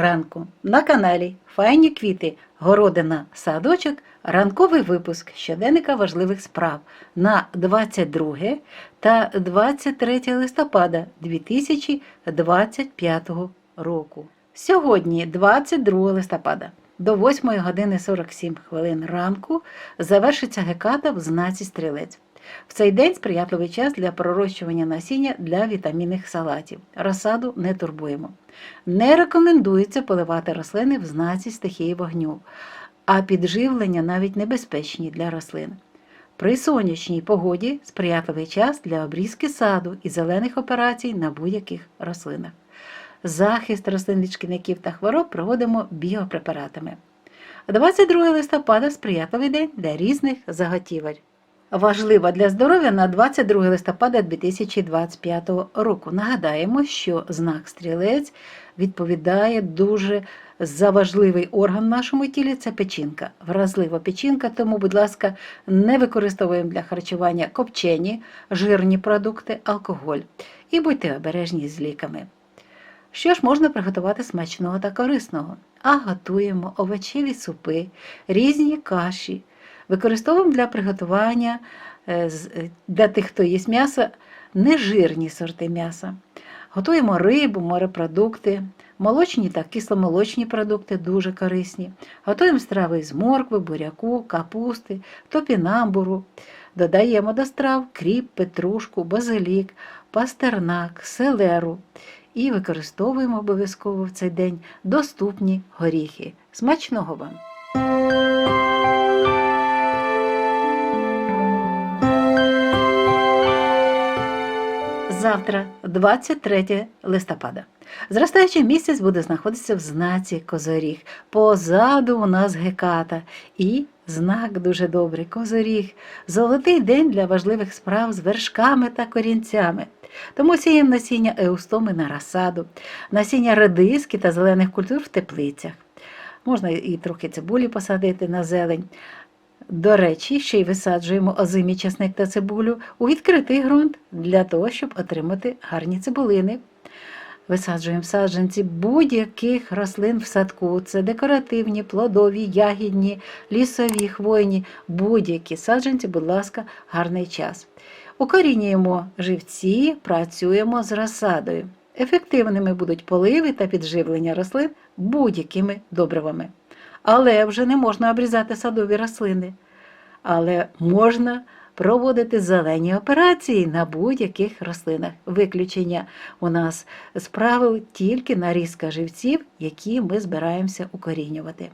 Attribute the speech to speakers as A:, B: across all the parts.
A: ранку. На каналі Файні квіти, городина, садочок, ранковий випуск щоденника важливих справ на 22 та 23 листопада 2025 року. Сьогодні, 22 листопада, до 8 години 47 хвилин ранку завершиться геката в знаці стрілець. В цей день сприятливий час для пророщування насіння для вітамінних салатів. Розсаду не турбуємо. Не рекомендується поливати рослини в знаці стихії вогню, а підживлення навіть небезпечні для рослин. При сонячній погоді сприятливий час для обрізки саду і зелених операцій на будь-яких рослинах. Захист рослин від шкідників та хвороб проводимо біопрепаратами. 22 листопада сприятливий день для різних заготівель. Важлива для здоров'я на 22 листопада 2025 року. Нагадаємо, що знак стрілець відповідає дуже за важливий орган в нашому тілі це печінка. Вразлива печінка, тому, будь ласка, не використовуємо для харчування копчені, жирні продукти, алкоголь. І будьте обережні з ліками. Що ж можна приготувати смачного та корисного? А готуємо овочеві супи, різні каші. Використовуємо для приготування е, е, для тих, хто їсть м'ясо, нежирні сорти м'яса. Готуємо рибу, морепродукти, молочні та кисломолочні продукти дуже корисні. Готуємо страви з моркви, буряку, капусти, топінамбуру. Додаємо до страв кріп, петрушку, базилік, пастернак, селеру. І використовуємо обов'язково в цей день доступні горіхи. Смачного вам! Завтра, 23 листопада. Зростаючий місяць буде знаходитися в знаці Козоріг. Позаду у нас геката і знак дуже добрий Козоріг. Золотий день для важливих справ з вершками та корінцями. Тому сіємо насіння еустоми на розсаду, насіння редиски та зелених культур в теплицях. Можна і трохи цибулі посадити на зелень. До речі, ще й висаджуємо озимі часник та цибулю у відкритий ґрунт для того, щоб отримати гарні цибулини. Висаджуємо саджанці будь-яких рослин в садку. Це декоративні, плодові, ягідні, лісові, хвойні, будь-які саджанці, будь ласка, гарний час. Укорінюємо живці, працюємо з розсадою. Ефективними будуть поливи та підживлення рослин будь-якими добривами. Але вже не можна обрізати садові рослини. Але можна проводити зелені операції на будь-яких рослинах. Виключення у нас з правил тільки нарізка живців, які ми збираємося укорінювати.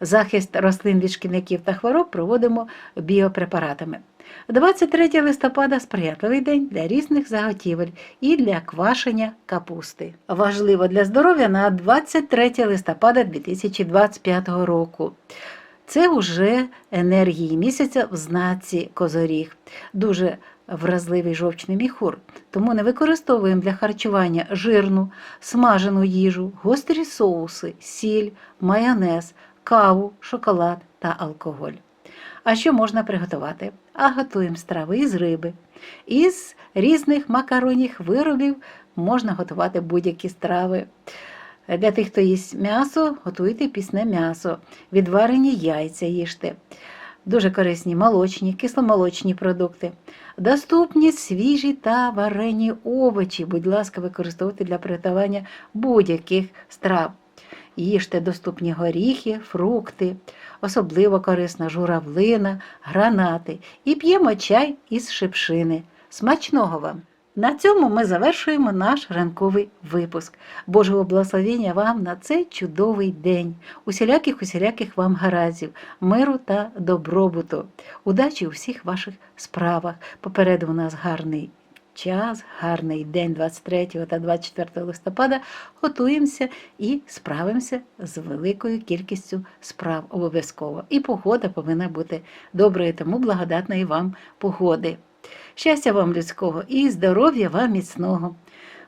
A: Захист рослин від шкідників та хвороб проводимо біопрепаратами. 23 листопада сприятливий день для різних заготівель і для квашення капусти. Важливо для здоров'я на 23 листопада 2025 року. Це вже енергії місяця в знаці козоріг. Дуже вразливий жовчний міхур, тому не використовуємо для харчування жирну, смажену їжу, гострі соуси, сіль, майонез, каву, шоколад та алкоголь. А що можна приготувати? А готуємо страви із риби. Із різних макаронних виробів можна готувати будь-які страви. Для тих, хто їсть м'ясо, готуйте пісне м'ясо, відварені яйця їжте. Дуже корисні молочні, кисломолочні продукти. Доступні свіжі та варені овочі, будь ласка, використовуйте для приготування будь-яких страв. Їжте доступні горіхи, фрукти, особливо корисна журавлина, гранати і п'ємо чай із шипшини. Смачного вам! На цьому ми завершуємо наш ранковий випуск. Божого благословення вам на цей чудовий день, усіляких усіляких вам гаразів, миру та добробуту, удачі у всіх ваших справах. Попереду у нас гарний час, гарний день 23 та 24 листопада. Готуємося і справимося з великою кількістю справ обов'язково. І погода повинна бути доброю, тому благодатної вам погоди. Щастя вам людського і здоров'я вам міцного.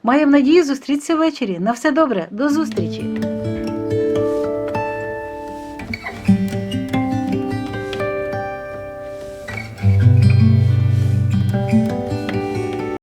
A: Маємо надію зустрітися ввечері. На все добре, до зустрічі!